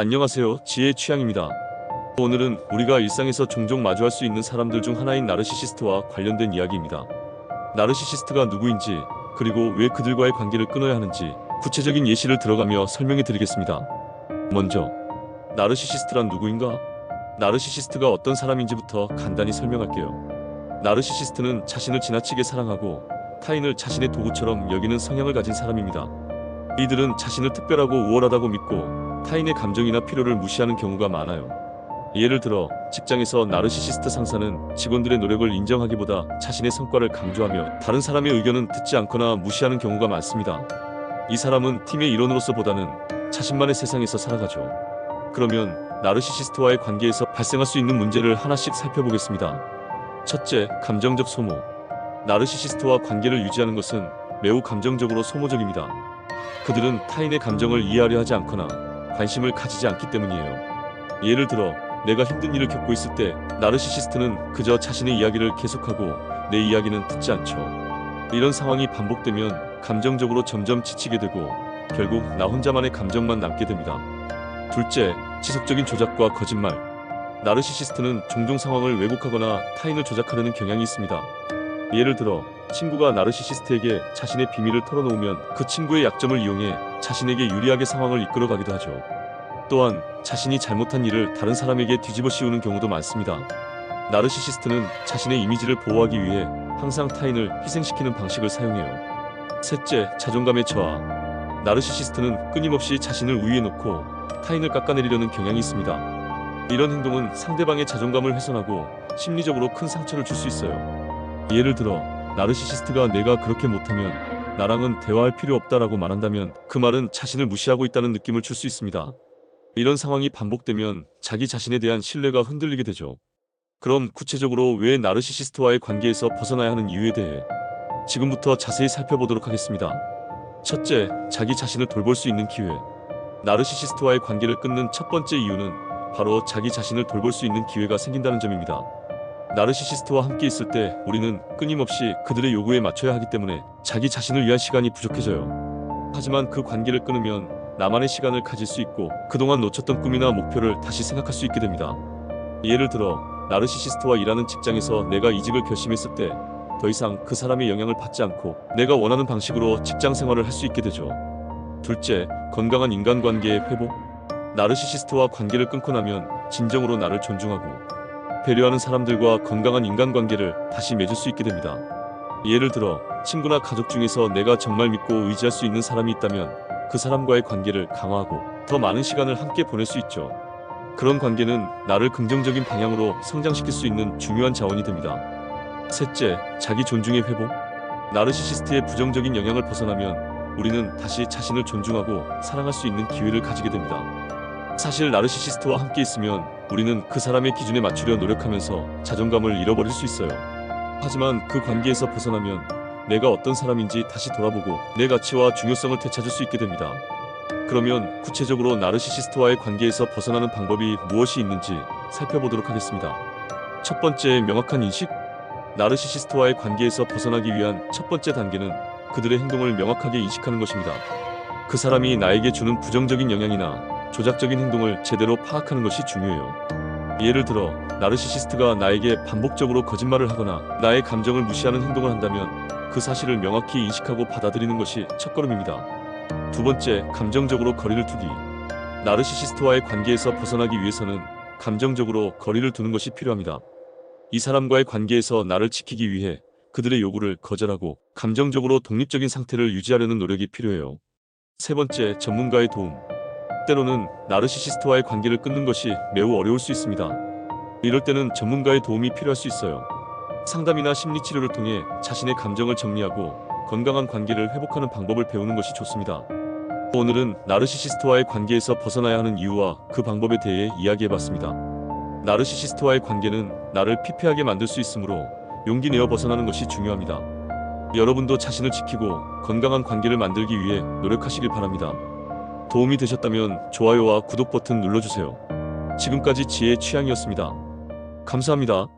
안녕하세요. 지혜의 취향입니다. 오늘은 우리가 일상에서 종종 마주할 수 있는 사람들 중 하나인 나르시시스트와 관련된 이야기입니다. 나르시시스트가 누구인지, 그리고 왜 그들과의 관계를 끊어야 하는지 구체적인 예시를 들어가며 설명해 드리겠습니다. 먼저, 나르시시스트란 누구인가? 나르시시스트가 어떤 사람인지부터 간단히 설명할게요. 나르시시스트는 자신을 지나치게 사랑하고 타인을 자신의 도구처럼 여기는 성향을 가진 사람입니다. 이들은 자신을 특별하고 우월하다고 믿고 타인의 감정이나 필요를 무시하는 경우가 많아요. 예를 들어 직장에서 나르시시스트 상사는 직원들의 노력을 인정하기보다 자신의 성과를 강조하며 다른 사람의 의견은 듣지 않거나 무시하는 경우가 많습니다. 이 사람은 팀의 일원으로서 보다는 자신만의 세상에서 살아가죠. 그러면 나르시시스트와의 관계에서 발생할 수 있는 문제를 하나씩 살펴보겠습니다. 첫째, 감정적 소모. 나르시시스트와 관계를 유지하는 것은 매우 감정적으로 소모적입니다. 그들은 타인의 감정을 이해하려 하지 않거나 관심을 가지지 않기 때문이에요. 예를 들어 내가 힘든 일을 겪고 있을 때 나르시시스트는 그저 자신의 이야기를 계속하고 내 이야기는 듣지 않죠. 이런 상황이 반복되면 감정적으로 점점 지치게 되고 결국 나 혼자만의 감정만 남게 됩니다. 둘째, 지속적인 조작과 거짓말. 나르시시스트는 종종 상황을 왜곡하거나 타인을 조작하려는 경향이 있습니다. 예를 들어 친구가 나르시시스트에게 자신의 비밀을 털어놓으면 그 친구의 약점을 이용해 자신에게 유리하게 상황을 이끌어가기도 하죠. 또한 자신이 잘못한 일을 다른 사람에게 뒤집어 씌우는 경우도 많습니다. 나르시시스트는 자신의 이미지를 보호하기 위해 항상 타인을 희생시키는 방식을 사용해요. 셋째, 자존감의 저하. 나르시시스트는 끊임없이 자신을 우위에 놓고 타인을 깎아내리려는 경향이 있습니다. 이런 행동은 상대방의 자존감을 훼손하고 심리적으로 큰 상처를 줄 수 있어요. 예를 들어 나르시시스트가 내가 그렇게 못하면 나랑은 대화할 필요 없다라고 말한다면 그 말은 자신을 무시하고 있다는 느낌을 줄 수 있습니다. 이런 상황이 반복되면 자기 자신에 대한 신뢰가 흔들리게 되죠. 그럼 구체적으로 왜 나르시시스트와의 관계에서 벗어나야 하는 이유에 대해 지금부터 자세히 살펴보도록 하겠습니다. 첫째, 자기 자신을 돌볼 수 있는 기회. 나르시시스트와의 관계를 끊는 첫 번째 이유는 바로 자기 자신을 돌볼 수 있는 기회가 생긴다는 점입니다. 나르시시스트와 함께 있을 때 우리는 끊임없이 그들의 요구에 맞춰야 하기 때문에 자기 자신을 위한 시간이 부족해져요. 하지만 그 관계를 끊으면 나만의 시간을 가질 수 있고 그동안 놓쳤던 꿈이나 목표를 다시 생각할 수 있게 됩니다. 예를 들어 나르시시스트와 일하는 직장에서 내가 이직을 결심했을 때 더 이상 그 사람의 영향을 받지 않고 내가 원하는 방식으로 직장 생활을 할 수 있게 되죠. 둘째, 건강한 인간관계의 회복. 나르시시스트와 관계를 끊고 나면 진정으로 나를 존중하고 배려하는 사람들과 건강한 인간관계를 다시 맺을 수 있게 됩니다. 예를 들어 친구나 가족 중에서 내가 정말 믿고 의지할 수 있는 사람이 있다면 그 사람과의 관계를 강화하고 더 많은 시간을 함께 보낼 수 있죠. 그런 관계는 나를 긍정적인 방향으로 성장시킬 수 있는 중요한 자원이 됩니다. 셋째, 자기 존중의 회복. 나르시시스트의 부정적인 영향을 벗어나면 우리는 다시 자신을 존중하고 사랑할 수 있는 기회를 가지게 됩니다. 사실 나르시시스트와 함께 있으면 우리는 그 사람의 기준에 맞추려 노력하면서 자존감을 잃어버릴 수 있어요. 하지만 그 관계에서 벗어나면 내가 어떤 사람인지 다시 돌아보고 내 가치와 중요성을 되찾을 수 있게 됩니다. 그러면 구체적으로 나르시시스트와의 관계에서 벗어나는 방법이 무엇이 있는지 살펴보도록 하겠습니다. 첫 번째, 명확한 인식. 나르시시스트와의 관계에서 벗어나기 위한 첫 번째 단계는 그들의 행동을 명확하게 인식하는 것입니다. 그 사람이 나에게 주는 부정적인 영향이나 조작적인 행동을 제대로 파악하는 것이 중요해요. 예를 들어 나르시시스트가 나에게 반복적으로 거짓말을 하거나 나의 감정을 무시하는 행동을 한다면 그 사실을 명확히 인식하고 받아들이는 것이 첫걸음입니다. 두 번째, 감정적으로 거리를 두기. 나르시시스트와의 관계에서 벗어나기 위해서는 감정적으로 거리를 두는 것이 필요합니다. 이 사람과의 관계에서 나를 지키기 위해 그들의 요구를 거절하고 감정적으로 독립적인 상태를 유지하려는 노력이 필요해요. 세 번째, 전문가의 도움. 때로는 나르시시스트와의 관계를 끊는 것이 매우 어려울 수 있습니다. 이럴 때는 전문가의 도움이 필요할 수 있어요. 상담이나 심리 치료를 통해 자신의 감정을 정리하고 건강한 관계를 회복하는 방법을 배우는 것이 좋습니다. 오늘은 나르시시스트와의 관계에서 벗어나야 하는 이유와 그 방법에 대해 이야기해봤습니다. 나르시시스트와의 관계는 나를 피폐하게 만들 수 있으므로 용기 내어 벗어나는 것이 중요합니다. 여러분도 자신을 지키고 건강한 관계를 만들기 위해 노력하시길 바랍니다. 도움이 되셨다면 좋아요와 구독 버튼 눌러주세요. 지금까지 지혜의 취향이었습니다. 감사합니다.